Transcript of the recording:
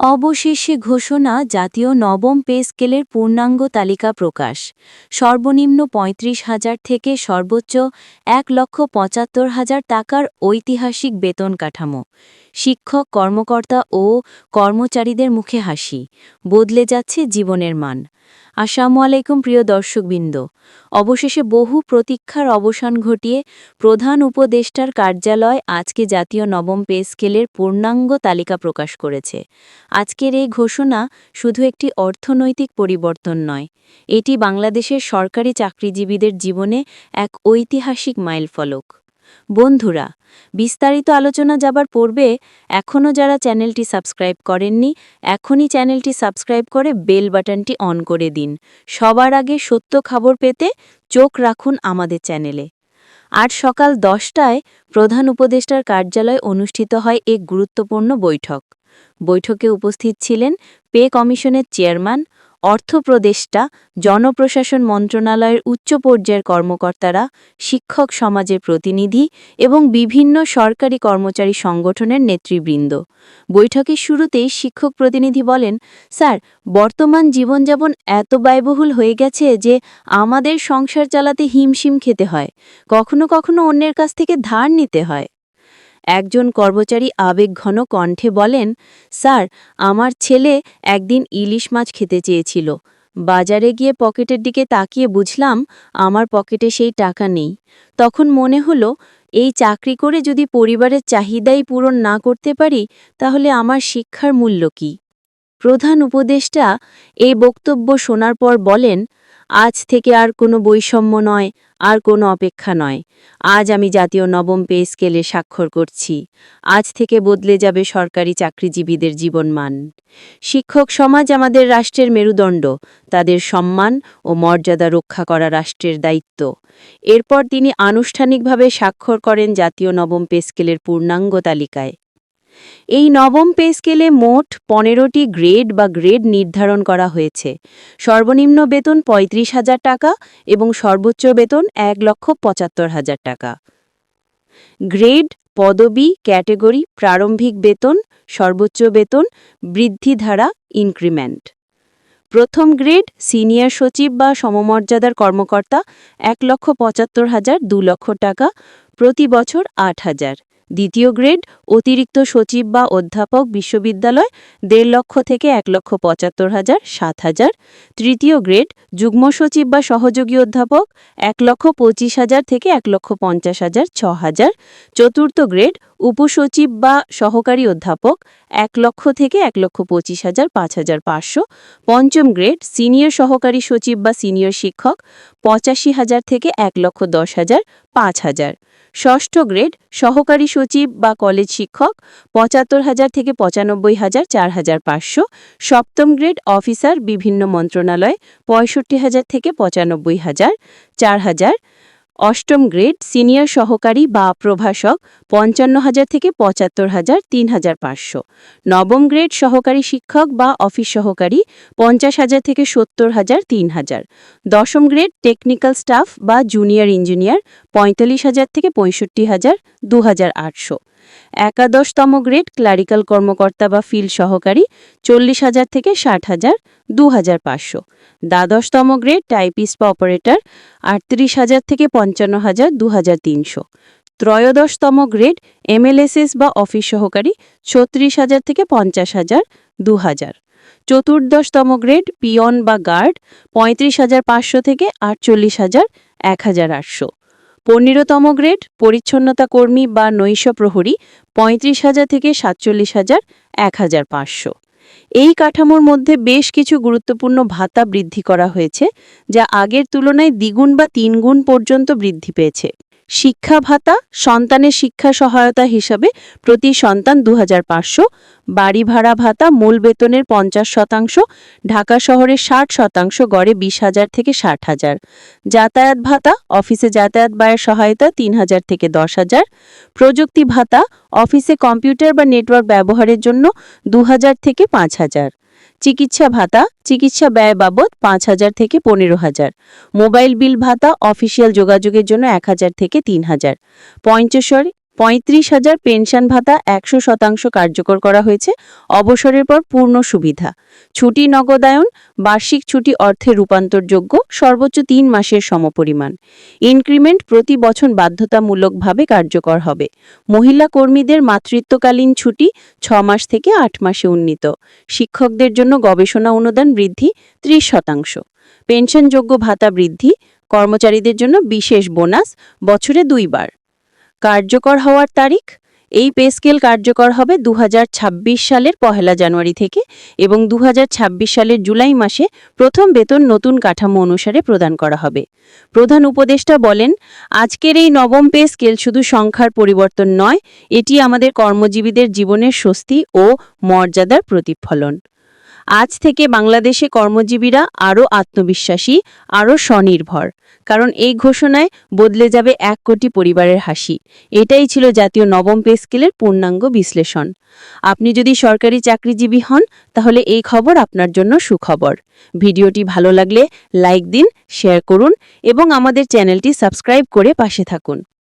অবশেষে ঘোষণা, জাতীয় নবম পে স্কেলের পূর্ণাঙ্গ তালিকা প্রকাশ। সর্বনিম্ন পঁয়ত্রিশ হাজার থেকে সর্বোচ্চ এক লক্ষ পঁচাত্তর হাজার টাকার ঐতিহাসিক বেতন কাঠামো। শিক্ষক, কর্মকর্তা ও কর্মচারীদের মুখে হাসি। বদলে যাচ্ছে জীবনের মান। আসসালামু আলাইকুম, প্রিয় দর্শকবৃন্দ। অবশেষে বহু প্রতীক্ষার অবসান ঘটিয়ে প্রধান উপদেষ্টার কার্যালয় আজকে জাতীয় নবম পে স্কেলের পূর্ণাঙ্গ তালিকা প্রকাশ করেছে। আজকের এই ঘোষণা শুধু একটি অর্থনৈতিক পরিবর্তন নয়, এটি বাংলাদেশের সরকারি চাকরিজীবীদের জীবনে এক ঐতিহাসিক মাইলফলক। বন্ধুরা, বিস্তারিত আলোচনা যাবার পূর্বে এখনও যারা চ্যানেলটি সাবস্ক্রাইব করেননি, এখনই চ্যানেলটি সাবস্ক্রাইব করে বেল বাটনটি অন করে দিন। সবার আগে সত্য খবর পেতে চোখ রাখুন আমাদের চ্যানেলে। আজ সকাল দশটায় প্রধান উপদেষ্টার কার্যালয়ে অনুষ্ঠিত হয় এক গুরুত্বপূর্ণ বৈঠক। বৈঠকে উপস্থিত ছিলেন পে কমিশনের চেয়ারম্যান অর্থপ্রদেষ্টা জনপ্রশাসন মন্ত্রণালয়ের উচ্চ পর্যায়ের কর্মকর্তারা, শিক্ষক সমাজের প্রতিনিধি এবং বিভিন্ন সরকারি কর্মচারী সংগঠনের নেতৃবৃন্দ। বৈঠকের শুরুতেই শিক্ষক প্রতিনিধি বলেন, স্যার, বর্তমান জীবনযাপন এত ব্যয়বহুল হয়ে গেছে যে আমাদের সংসার চালাতে হিমশিম খেতে হয়। কখনো কখনো অন্যের কাছ থেকে ধার নিতে হয়। একজন কর্মচারী আবেগঘন কণ্ঠে বলেন, স্যার, আমার ছেলে একদিন ইলিশ মাছ খেতে চেয়েছিল। বাজারে গিয়ে পকেটের দিকে তাকিয়ে বুঝলাম, আমার পকেটে সেই টাকা নেই। তখন মনে হলো, এই চাকরি করে যদি পরিবারের চাহিদাই পূরণ না করতে পারি, তাহলে আমার শিক্ষার মূল্য কি? প্রধান উপদেষ্টা এই বক্তব্য শোনার পর বলেন, আজ থেকে আর কোনো বৈষম্য নয়, আর কোনো অপেক্ষা নয়। আজ আমি জাতীয় নবম পে স্কেলে স্বাক্ষর করছি। আজ থেকে বদলে যাবে সরকারি চাকরিজীবীদের জীবনমান। শিক্ষক সমাজ আমাদের রাষ্ট্রের মেরুদণ্ড। তাদের সম্মান ও মর্যাদা রক্ষা করা রাষ্ট্রের দায়িত্ব। এরপর তিনি আনুষ্ঠানিকভাবে স্বাক্ষর করেন জাতীয় নবম পে স্কেলের পূর্ণাঙ্গ তালিকায়। এই নবম পে স্কেলে মোট পনেরোটি গ্রেড বা গ্রেড নির্ধারণ করা হয়েছে। সর্বনিম্ন বেতন পঁয়ত্রিশ হাজার টাকা এবং সর্বোচ্চ বেতন এক লক্ষ পঁচাত্তর হাজার টাকা। গ্রেড, পদবি, ক্যাটেগরি, প্রারম্ভিক বেতন, সর্বোচ্চ বেতন বৃদ্ধিধারা ইনক্রিমেন্ট। প্রথম গ্রেড, সিনিয়র সচিব বা সমমর্যাদার কর্মকর্তা, এক লক্ষ পঁচাত্তর হাজার দু লক্ষ টাকা, প্রতি বছর আট হাজার। দ্বিতীয় গ্রেড, অতিরিক্ত সচিব বা অধ্যাপক বিশ্ববিদ্যালয়, দেড় লক্ষ থেকে এক লক্ষ পঁচাত্তর হাজার, সাত হাজার। তৃতীয় গ্রেড, যুগ্ম সচিব বা সহযোগী অধ্যাপক, এক লক্ষ পঁচিশ হাজার থেকে এক লক্ষ পঞ্চাশ হাজার, ছ হাজার। চতুর্থ গ্রেড, উপসচিব বা সহকারী অধ্যাপক, এক লক্ষ থেকে এক লক্ষ পঁচিশ হাজার, পাঁচ হাজার পাঁচশো। পঞ্চম গ্রেড, সিনিয়র সহকারী সচিব বা সিনিয়র শিক্ষক, পঁচাশি হাজার থেকে এক লক্ষ দশ হাজার, পাঁচ হাজার। ষষ্ঠ গ্রেড, সহকারী সচিব বা কলেজ শিক্ষক, পঁচাত্তর হাজার থেকে পঁচানব্বই হাজার চার হাজার পাঁচশো। সপ্তম গ্রেড অফিসার, বিভিন্ন মন্ত্রণালয়, পঁয়ষট্টি হাজার থেকে পঁচানব্বই হাজার চার হাজার। অষ্টম গ্রেড সিনিয়র সহকারী বা প্রভাষক পঞ্চান্ন হাজার থেকে পঁচাত্তর হাজার তিন হাজার পাঁচশো। নবম গ্রেড সহকারী শিক্ষক বা অফিস সহকারী পঞ্চাশ হাজার থেকে সত্তর হাজার তিন হাজার দশম গ্রেড টেকনিক্যাল স্টাফ বা জুনিয়র ইঞ্জিনিয়ার পঁয়তাল্লিশ হাজার থেকে পঁয়ষট্টি হাজার দু হাজার আটশো। একাদশতম গ্রেড ক্লারিক্যাল কর্মকর্তা বা ফিল্ড সহকারী চল্লিশ হাজার থেকে ষাট হাজার দু হাজার পাঁচশো। দ্বাদশতম গ্রেড টাইপিস্ট বা অপারেটর আটত্রিশ হাজার থেকে পঞ্চান্ন হাজার দু হাজার তিনশো। ত্রয়োদশতম গ্রেড এমএলএসএস বা অফিস সহকারী ছত্রিশ হাজার থেকে পঞ্চাশ হাজার দু হাজার চতুর্দশতম গ্রেড পিয়ন বা গার্ড পঁয়ত্রিশ হাজার পাঁচশো থেকে আটচল্লিশ হাজার, এক হাজার আটশো। পনেরোতম গ্রেড, পরিচ্ছন্নতা কর্মী বা নৈশ প্রহরী, পঁয়ত্রিশ হাজার থেকে সাতচল্লিশ হাজার, এক হাজার পাঁচশো। এই কাঠামোর মধ্যে বেশ কিছু গুরুত্বপূর্ণ ভাতা বৃদ্ধি করা হয়েছে, যা আগের তুলনায় দ্বিগুণ বা তিনগুণ পর্যন্ত বৃদ্ধি পেয়েছে। শিক্ষা ভাতা, সন্তানের শিক্ষা সহায়তা হিসাবে প্রতি সন্তান দু হাজার পাঁচশো, বাড়ি ভাড়া ভাতা, মূল বেতনের পঞ্চাশ শতাংশ, ঢাকা শহরের ষাট শতাংশ, গড়ে বিশ হাজার থেকে ষাট হাজার। যাতায়াত ভাতা, অফিসে যাতায়াত ব্যয়ের সহায়তা তিন হাজার থেকে দশ হাজার। প্রযুক্তি ভাতা, অফিসে কম্পিউটার বা নেটওয়ার্ক ব্যবহারের জন্য দু হাজার থেকে পাঁচ হাজার। চিকিৎসা ভাতা, চিকিৎসা ব্যয় বাবদ পাঁচ হাজার থেকে পনেরো হাজার। মোবাইল বিল ভাতা, অফিসিয়াল যোগাযোগের জন্য এক হাজার থেকে তিন হাজার। পঞ্চশরী পঁয়ত্রিশ হাজার পেনশন ভাতা একশো শতাংশ কার্যকর করা হয়েছে। অবসরের পর পূর্ণ সুবিধা। ছুটি নগদায়ন, বার্ষিক ছুটি অর্থে রূপান্তরযোগ্য, সর্বোচ্চ তিন মাসের সমপরিমাণ। ইনক্রিমেন্ট প্রতি বছর বাধ্যতামূলকভাবে কার্যকর হবে। মহিলা কর্মীদের মাতৃত্বকালীন ছুটি ছ মাস থেকে আট মাসে উন্নীত। শিক্ষকদের জন্য গবেষণা অনুদান বৃদ্ধি ত্রিশ শতাংশ। পেনশনযোগ্য ভাতা বৃদ্ধি, কর্মচারীদের জন্য বিশেষ বোনাস, বছরে দুইবার। কার্যকর হওয়ার তারিখ? এই পে স্কেল কার্যকর হবে দু হাজার ছাব্বিশ সালের পহেলা জানুয়ারি থেকে এবং দু হাজার ছাব্বিশ সালের জুলাই মাসে প্রথম বেতন নতুন কাঠামো অনুসারে প্রদান করা হবে। প্রধান উপদেষ্টা বলেন, আজকের এই নবম পে স্কেল শুধু সংখ্যার পরিবর্তন নয়, এটি আমাদের কর্মজীবীদের জীবনের স্বস্তি ও মর্যাদার প্রতিফলন। আজ থেকে বাংলাদেশে কর্মজীবীরা আরও আত্মবিশ্বাসী, আরও স্বনির্ভর। কারণ এই ঘোষণায় বদলে যাবে এক কোটি পরিবারের হাসি। এটাই ছিল জাতীয় নবম পে স্কেলের পূর্ণাঙ্গ বিশ্লেষণ। আপনি যদি সরকারি চাকরিজীবী হন, তাহলে এই খবর আপনার জন্য সুখবর। ভিডিওটি ভালো লাগলে লাইক দিন, শেয়ার করুন এবং আমাদের চ্যানেলটি সাবস্ক্রাইব করে পাশে থাকুন।